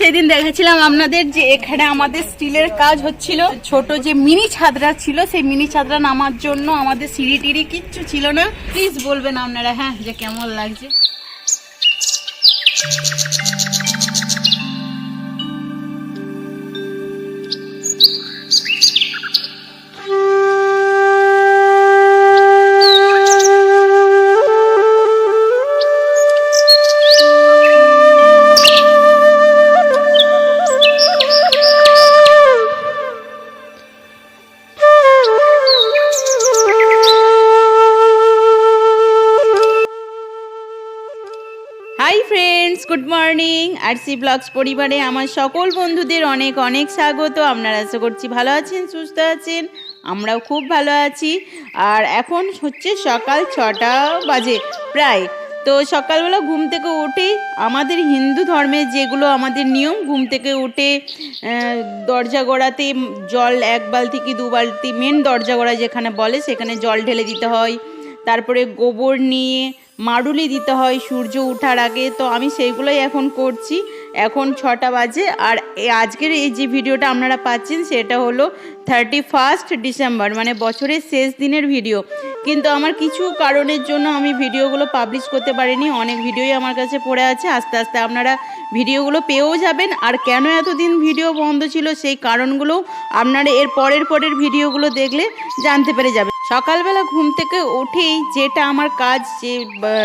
সেদিন দেখেছিলাম আপনাদের যে এখানে আমাদের স্টিলের কাজ হচ্ছিল। ছোট যে মিনি ছাদরা ছিল, সেই মিনি ছাদরা নামার জন্য আমাদের সিঁড়ি টিড়ি কিচ্ছু ছিল না। প্লিজ বলবেন আপনারা হ্যাঁ যে কেমন লাগছে। গুড মর্নিং আর সি ব্লগস পরিবারে আমার সকল বন্ধুদের অনেক অনেক স্বাগত। আপনারা আশা করছি ভালো আছেন, সুস্থ আছেন, আমরাও খুব ভালো আছি। আর এখন হচ্ছে সকাল ছটা বাজে প্রায়। তো সকালবেলা ঘুম থেকে উঠে আমাদের হিন্দু ধর্মে যেগুলো আমাদের নিয়ম, ঘুম থেকে উঠে দরজা গড়াতে জল এক বালতি কি দু বালতি মেন দরজা গড়া যেখানে বলে সেখানে জল ঢেলে দিতে হয়। তারপরে গোবর নিয়ে মাড়ুলি দিতে হয়, সূর্য ওঠার আগে। তো আমি সেইগুলোই এখন করছি। এখন ছটা বাজে। আর আজকের এই যে ভিডিওটা আপনারা পাচ্ছেন, সেটা হলো থার্টি ফার্স্ট ডিসেম্বর মানে বছরের শেষ দিনের ভিডিও। কিন্তু আমার কিছু কারণের জন্য আমি ভিডিওগুলো পাবলিশ করতে পারিনি। অনেক ভিডিওই আমার কাছে পড়ে আছে। আস্তে আস্তে আপনারা ভিডিওগুলো পেয়েও যাবেন। আর কেন এতদিন ভিডিও বন্ধ ছিল, সেই কারণগুলো আপনারা এর পরের পরের ভিডিওগুলো দেখলে জানতে পেরে যাবেন। সকালবেলা ঘুম থেকে উঠেই যেটা আমার কাজ, যে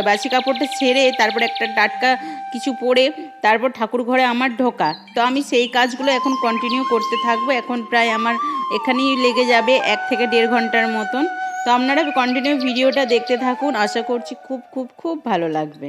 বাসি কাপড়টা ছেড়ে তারপর একটা টাটকা কিছু পরে তারপর ঠাকুর ঘরে আমার ঢোকা। তো আমি সেই কাজগুলো এখন কন্টিনিউ করতে থাকব। এখন প্রায় আমার এখানেই লেগে যাবে এক থেকে দেড় ঘণ্টার মতন। তো আপনারা কন্টিনিউ ভিডিওটা দেখতে থাকুন। আশা করছি খুব খুব খুব ভালো লাগবে।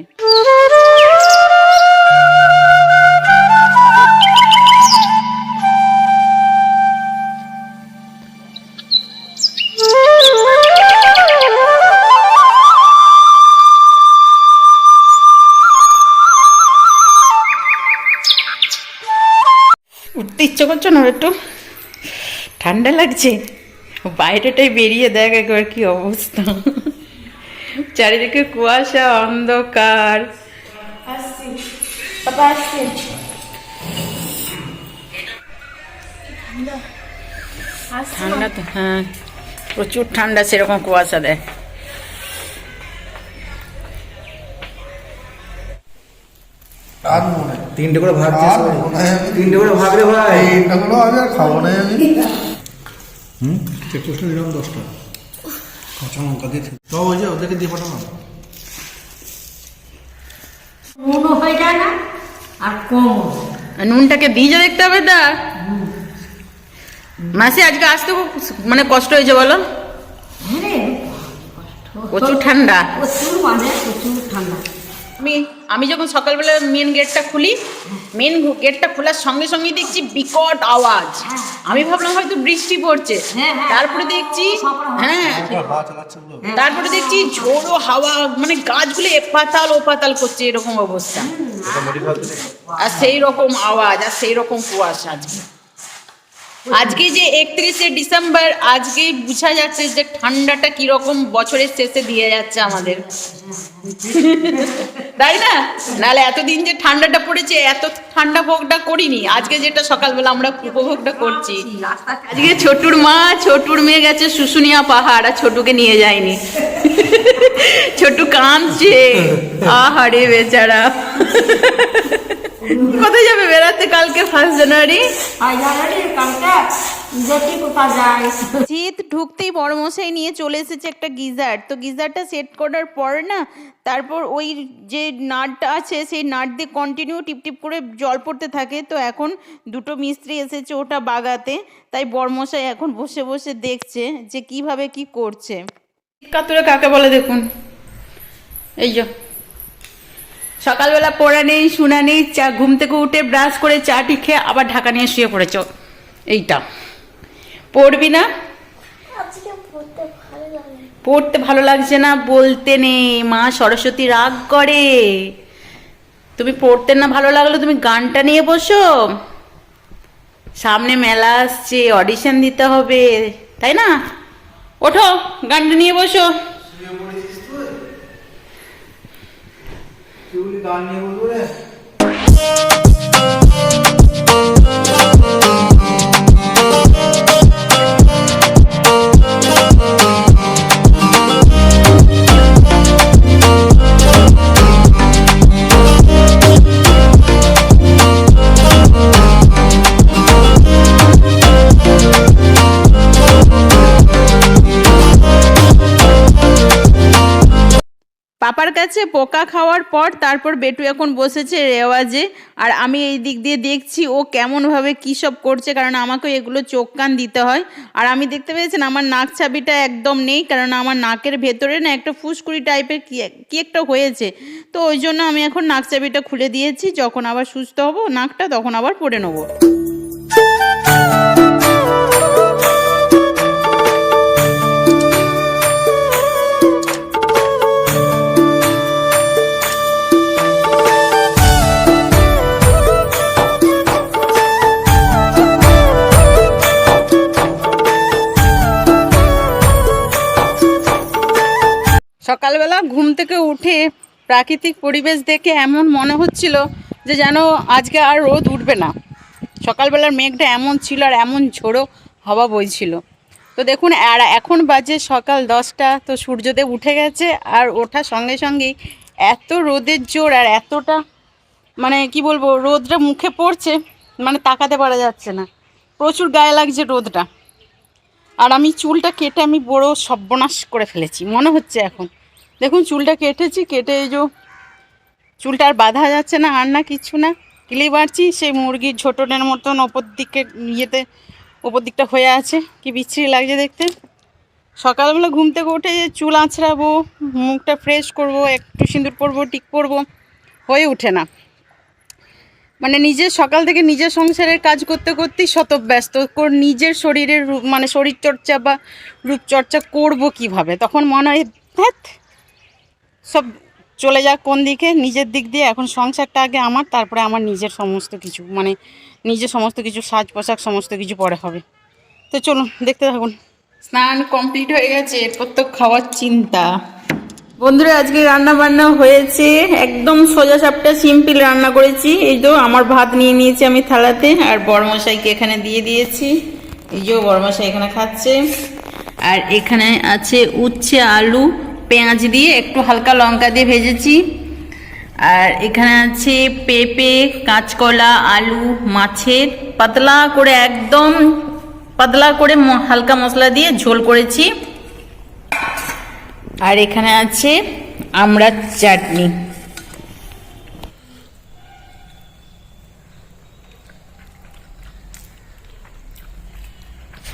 ইচ্ছে করছ না একটু? ঠান্ডা লাগছে? বাইরেটাই বেরিয়ে দেখ একবার কি অবস্থা। চারিদিকে কুয়াশা অন্ধকার। ঠান্ডা তো হ্যাঁ। প্রচুর ঠান্ডা সেরকম কুয়াশা দেয় আর তিনটে করে ভাগ তিনটে করে ভাগ রে ভাই। আমি আর খাব না আমি। হুম? চল্লিশটা নিলাম দশটা। কাঁচা লঙ্কা দিয়ে তো ওই যে ওদেরকে দিয়ে নুনও হয়ে যায় না আর আর নুনটাকে ভিজে দেখতে হবে তা? মাসি আজকে আসতে খুব মানে কষ্ট হয়েছে বলো? হ্যাঁ প্রচুর ঠান্ডা। প্রচুর মানে প্রচুর ঠান্ডা। আমি আমি যখন সকালবেলা মেন গেটটা খুলি মেন গেটটা খোলার সঙ্গে সঙ্গে দেখছি বিকট আওয়াজ। আমি ভাবলাম হয়তো বৃষ্টি পড়ছে। হ্যাঁ, হ্যাঁ। তারপরে দেখছি হ্যাঁ। ওগুলো তারপরে দেখছি ঝোড়ো হাওয়া মানে গাছগুলো এপাতাল ওপাতাল করছে এরকম অবস্থা। আর সেই রকম আওয়াজ আর সেই রকম কুয়াশা আজকে। আজকে যে একত্রিশে ডিসেম্বর আজকে বুঝা যাচ্ছে যে ঠান্ডাটা কীরকম বছরের শেষে দিয়ে যাচ্ছে আমাদের। তাই না? নাহলে এতদিন যে ঠান্ডাটা পড়েছে, এত ঠান্ডা ভোগটা করিনি। আজকে যেটা সকালবেলা আমরা উপভোগটা করছি। আজকে ছোটুর মা, ছোটুর মেয়ে গেছে শুশুনিয়া পাহাড়, আর ছোটুকে নিয়ে যায়নি। ছোটু কাঁদছে। আহারে বেচারা। কোথায় যাবে বেড়াতে কালকে ফার্স্ট জানুয়ারি জিৎ ঢুকতেই বড়মশাই নিয়ে চলে এসেছে একটা গিজার। তো গিজারটা সেট করার পর না তারপর ওই যে নাটটা আছে সেই নাট দিয়ে কন্টিনিউ টিপটিপ করে জল পড়তে থাকে। তো এখন দুটো মিস্ত্রি এসেছে ওটা বাগাতে। তাই বড়মশাই এখন বসে বসে দেখছে যে কীভাবে কি করছে। কাতুরে কাকে বলে দেখুন? এই যে। সকালবেলা পড়া নেই, শোনা নেই, চা, ঘুম থেকে উঠে ব্রাশ করে চা টি খেয়ে আবার ঢাকা নিয়ে শুয়ে পড়েছ। এইটা। পড়বি না? পড়তে ভালো লাগছে না, বলতে নেই। মা সরস্বতী রাগ করে। তুমি পড়তে না ভালো লাগল, তুমি গানটা নিয়ে বসো। সামনে মেলা আসছে, অডিশন দিতে হবে, তাই না? ওঠো, গানটা নিয়ে বসো। গান নিয়ে বলব রে পাপার কাছে পোকা খাওয়ার পর তারপর বেটু এখন বসেছে রেওয়াজে, আর আমি এই দিক দিয়ে দেখছি ও কেমনভাবে কী সব করছে, কারণ আমাকে এগুলো চোখ কান দিতে হয়। আর আমি দেখতে পেয়েছেন আমার নাক চাবিটা একদম নেই, কারণ আমার নাকের ভেতরে না একটা ফুসকুড়ি টাইপের কি কি একটা হয়েছে। তো ওই জন্য আমি এখন নাক চাবিটা খুলে দিয়েছি, যখন আবার সুস্থ হব, নাকটা তখন আবার পরে নেব। সকালবেলা ঘুম থেকে উঠে প্রাকৃতিক পরিবেশ দেখে এমন মনে হচ্ছিল যে যেন আজকে আর রোদ উঠবে না। সকালবেলার মেঘটা এমন ছিল আর এমন ঝোড়ো হাওয়া বইছিল। তো দেখুন, আর এখন বাজে সকাল দশটা, তো সূর্যদেব উঠে গেছে আর ওঠার সঙ্গে সঙ্গেই এত রোদের জোর আর এতটা মানে কি বলব, রোদটা মুখে পড়ছে মানে তাকাতে পারা যাচ্ছে না। প্রচুর গায়ে লাগছে রোদটা। আর আমি চুলটা কেটে আমি বড় সর্বনাশ করে ফেলেছি, মনে হচ্ছে এখন। দেখুন, চুলটা কেটেছি, কেটে এই যে চুলটা আর বাঁধা যাচ্ছে না, আর না কিছু না। কিলি বাড়ছি সেই মুরগির ঝোটনের মতন ওপর দিকে, ইয়েতে, ওপর দিকটা হয়ে আছে। কি বিচ্ছিরি লাগছে দেখতে। সকালবেলা ঘুম থেকে উঠে যে চুল আঁচড়াবো, মুখটা ফ্রেশ করব, একটু সিঁদুর পরবো, টিক পরবো, হয়ে ওঠে না। মানে নিজের, সকাল থেকে নিজের সংসারের কাজ করতে করতেই শত ব্যস্ত কর- নিজের শরীরের মানে শরীরচর্চা বা রূপচর্চা করব কীভাবে? তখন মনে হয়, ধ্যাৎ সব চলে যাক কোন দিকে নিজের দিক দিয়ে। এখন সংসারটা আগে আমার তারপরে আমার নিজের সমস্ত কিছু। মানে নিজের সমস্ত কিছু সাজ পোশাক সমস্ত কিছু পরে হবে। তো চলুন দেখতে থাকুন। স্নান কমপ্লিট হয়ে গেছে এরপর তো খাওয়ার চিন্তা। বন্ধুরা আজকে রান্না বান্না হয়েছে। একদম সোজা সাপটা সিম্পল রান্না করেছি। এই তো আমার ভাত নিয়ে নিয়েছি আমি থালাতে আর বড়মশাইকে এখানে দিয়ে দিয়েছি। এই যে বড়মশাই এখানে খাচ্ছে। আর এখানে আছে উচ্ছে আলু পেঁয়াজ দিয়ে একটু হালকা লঙ্কা দিয়ে ভেজেছি। আর এখানে আছে পেঁপে, কাঁচকলা, আলু, মাছের পাতলা করে একদম পাতলা করে হালকা মশলা দিয়ে ঝোল করেছি। আর এখানে আছে আমরা চাটনি।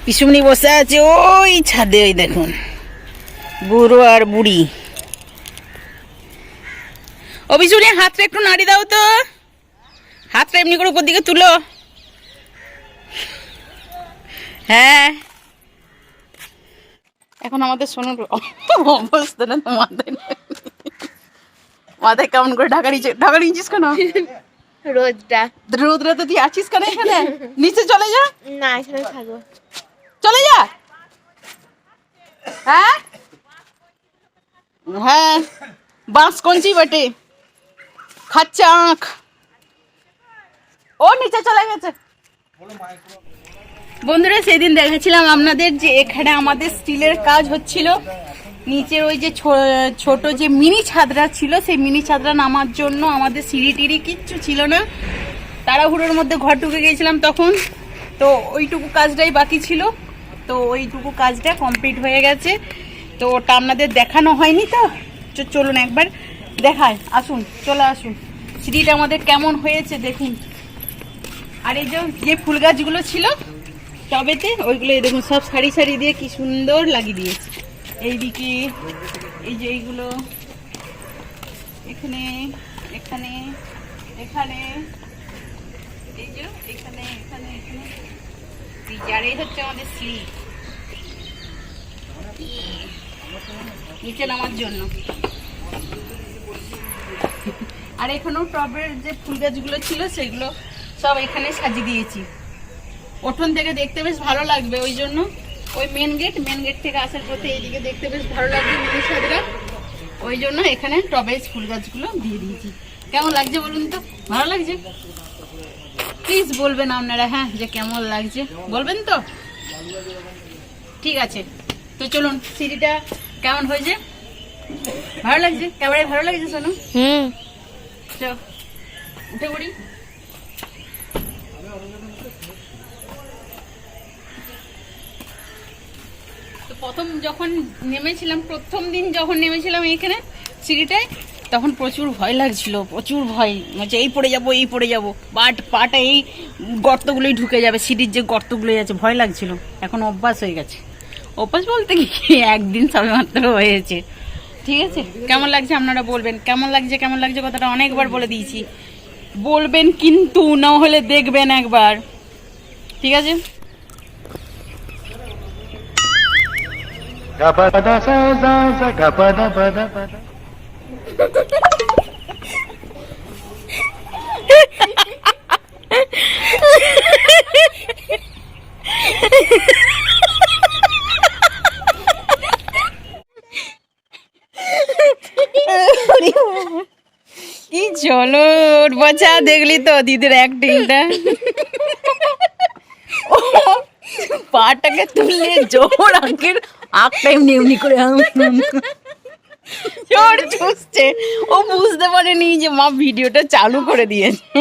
পিসুমনি বসে আছে, ওই ছাদে, ওই দেখুন। বুড়ো আর বুড়ি ও হাতটা একটু নাড়ি দাও তো। হাতটা এমনি করে উপর দিকে তুলো। হ্যাঁ। এখন আমাদের সোনুর অবস্থা না মাথায়। মাথায় কেমন করে ঢাকা নিচে ঢাকা নিয়েছিস কেন? রোদটা। রোদরা তো তুই আছিস কেন এখানে? নিচে চলে যা। না এখানে থাকব। চলে যা। হ্যাঁ? হ্যাঁ বাঁশ কঞ্চি বটে। খাচ্ছে আঁখ। ও নিচে চলে গেছে। বন্ধুরা, সেদিন দেখেছিলাম আপনাদের যে এখানে আমাদের স্টিলের কাজ হচ্ছিল। নিচের ওই যে ছোট যে মিনি ছাদরা ছিল, সেই মিনি ছাদরা নামার জন্য আমাদের সিঁড়ি টিড়ি কিচ্ছু ছিল না। তাড়াহুড়োর মধ্যে ঘর ঢুকে গিয়েছিলাম তখন। তো ওইটুকু কাজটাই বাকি ছিল। তো ওইটুকু কাজটা কমপ্লিট হয়ে গেছে। তো ওটা আপনাদের দেখানো হয়নি তো? চলুন একবার দেখায়। আসুন, চলে আসুন। সিঁড়িটা আমাদের কেমন হয়েছে দেখুন। আর এই যে যে ফুল গাছগুলো ছিল, টবেতে, ওইগুলো দেখুন, সব সারি সারি দিয়ে কি সুন্দর লাগিয়ে দিয়েছে। এইদিকে, এই যে এইগুলো, এখানে এখানে এখানে, এই যে, এখানে এখানে এখানে। আর এই হচ্ছে আমাদের সিঁড়ি। নিচে নামার জন্য। আর এখানেও টবের যে ফুল গাছগুলো ছিল, সেগুলো সব এখানে সাজিয়ে দিয়েছি। উঠোন থেকে দেখতে বেশ ভালো লাগবে, ওই জন্য ওই মেন গেট মেন গেট থেকে আসার পথে এইদিকে দেখতে বেশ ভালো লাগবে ওই জন্য এখানে টবে ফুল গাছগুলো দিয়ে দিয়েছি। কেমন লাগছে বলুন তো? ভালো লাগছে? প্লিজ বলবেন আপনারা হ্যাঁ যে কেমন লাগছে। বলবেন তো? ঠিক আছে। তো চলুন সিঁড়িটা কেমন হয়েছে? ভালো লাগছে? একেবারে ভালো লাগছে শোনো হুম। চল উঠে পড়ি। তো প্রথম যখন নেমেছিলাম প্রথম দিন যখন নেমেছিলাম এখানে সিঁড়িটায় তখন প্রচুর ভয় লাগছিল প্রচুর ভয়। মানে এই পড়ে যাব এই পড়ে যাব। বাট পাটা এই গর্তগুলোই ঢুকে যাবে সিঁড়ির যে গর্তগুলোই আছে ভয় লাগছিল। এখন অভ্যাস হয়ে গেছে। অভ্যাস বলতে কি? একদিন সবে মাত্র হয়েছে। ঠিক আছে? কেমন লাগছে আপনারা বলবেন? কেমন লাগছে কেমন লাগছে কথাটা অনেকবার বলে দিয়েছি। বলবেন কিন্তু, না হলে দেখবেন একবার। ঠিক আছে? কি চলো বচা দেখলি তো দিদির অ্যাক্টিংটা পাটাকে তুললে জোর আঁকের আঁকটা এমনি এমনি করে জোর চুষছে ও বুঝতে পারেনি যে মা ভিডিওটা চালু করে দিয়েছে।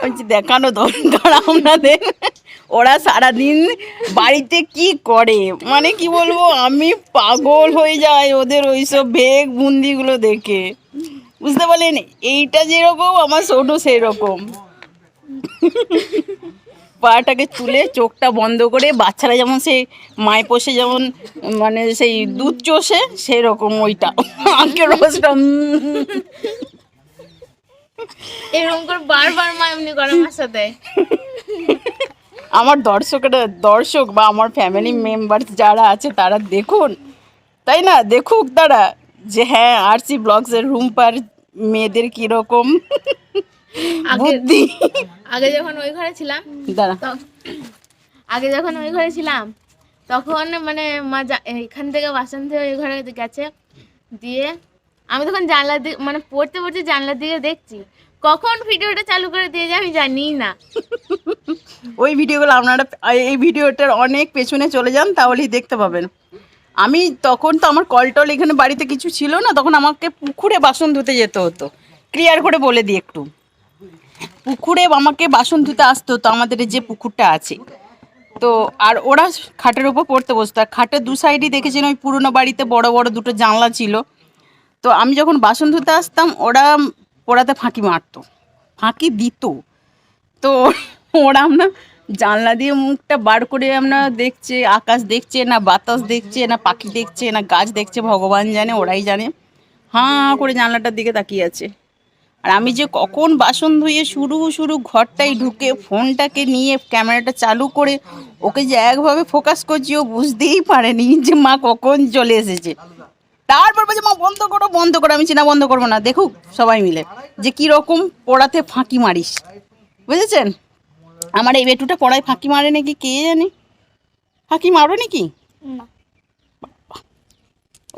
বলছি দেখানো দরকার আপনাদের। ওরা সারাদিন বাড়িতে কি করে? মানে কি বলব আমি পাগল হয়ে যাই ওদের ওইসব ভেগ বুন্দিগুলো দেখে। বুঝতে পারলেন এইটা যেরকম আমার ছোটো সেই রকম পাটাকে তুলে চোখটা বন্ধ করে বাচ্চারা যেমন সেই মায় পোষে যেমন মানে সেই দুধ চষে সেই রকম ওইটা আঁকের রসটা এরকম করে বারবার মা এমনি করে আমার সাথে। আমার দর্শকরা দর্শক বা আমার ফ্যামিলি মেম্বার যারা আছে তারা দেখুন। তাই না? দেখুক তারা যে হ্যাঁ আরসি ব্লগসের রুমপার মেয়েদের কীরকম আগে বুদ্ধি? আগে যখন ওই ঘরে ছিলাম আগে যখন ওই ঘরে ছিলাম তখন মানে মা এখান থেকে বাসন থেকে ওই ঘরে গেছে দিয়ে আমি তখন জানলার দিকে মানে পড়তে পড়তে জানলার দিকে দেখছি। কখন ভিডিওটা চালু করে দিয়েছে আমি জানি না। ওই ভিডিওগুলো আপনারা এই ভিডিওটার অনেক পেছনে চলে যান তাহলেই দেখতে পাবেন। আমি তখন তো আমার কল টল এখানে বাড়িতে কিছু ছিল না, তখন আমাকে পুকুরে বাসন ধুতে যেতে হতো। ক্লিয়ার করে বলে দিই একটু। পুকুরে আমাকে বাসন ধুতে আসতো তো আমাদের যে পুকুরটা আছে। তো আর ওরা খাটের উপর পড়তে বসতো। আর খাটের দু সাইডই দেখেছেন ওই পুরনো বাড়িতে বড় বড় দুটো জানলা ছিল। তো আমি যখন বাসন ধুতে আসতাম, ওরা পোড়াতে ফাঁকি মারতো। ফাঁকি দিত। তো ওরা আমরা জানলা দিয়ে মুখটা বার করে আমরা দেখছে, আকাশ দেখছে, না বাতাস দেখছে, না পাখি দেখছে, না গাছ দেখছে, ভগবান জানে, ওরাই জানে। হাঁ করে জানলাটার দিকে তাকিয়ে আছে। আর আমি যে কখন বাসন ধুয়ে শুরু শুরু ঘরটায় ঢুকে ফোনটাকে নিয়ে ক্যামেরাটা চালু করে ওকে যে একভাবে ফোকাস করছি, ও বুঝতেই পারেনি যে মা কখন চলে এসেছে। তারপর বলছে, মা, বন্ধ করো বন্ধ করো। আমি চিনা বন্ধ করব না। দেখুক সবাই মিলে যে কীরকম পড়াতে ফাঁকি মারিস। বুঝেছেন? আমার এই বেটুটা পড়ায় ফাঁকি মারে নাকি? কে জানে? ফাঁকি মারো নাকি?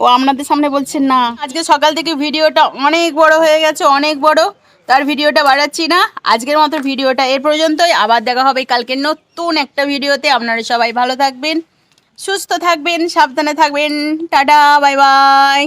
ও আপনাদের সামনে বলছেন না। আজকে সকাল থেকে ভিডিওটা অনেক বড় হয়ে গেছে অনেক বড়। তার ভিডিওটা বাড়াচ্ছি না। আজকের মতো ভিডিওটা এর পর্যন্তই। আবার দেখা হবে কালকে নতুন একটা ভিডিওতে। আপনারা সবাই ভালো থাকবেন সুস্থ থাকবেন সাবধানে থাকবেন। Tata bye bye.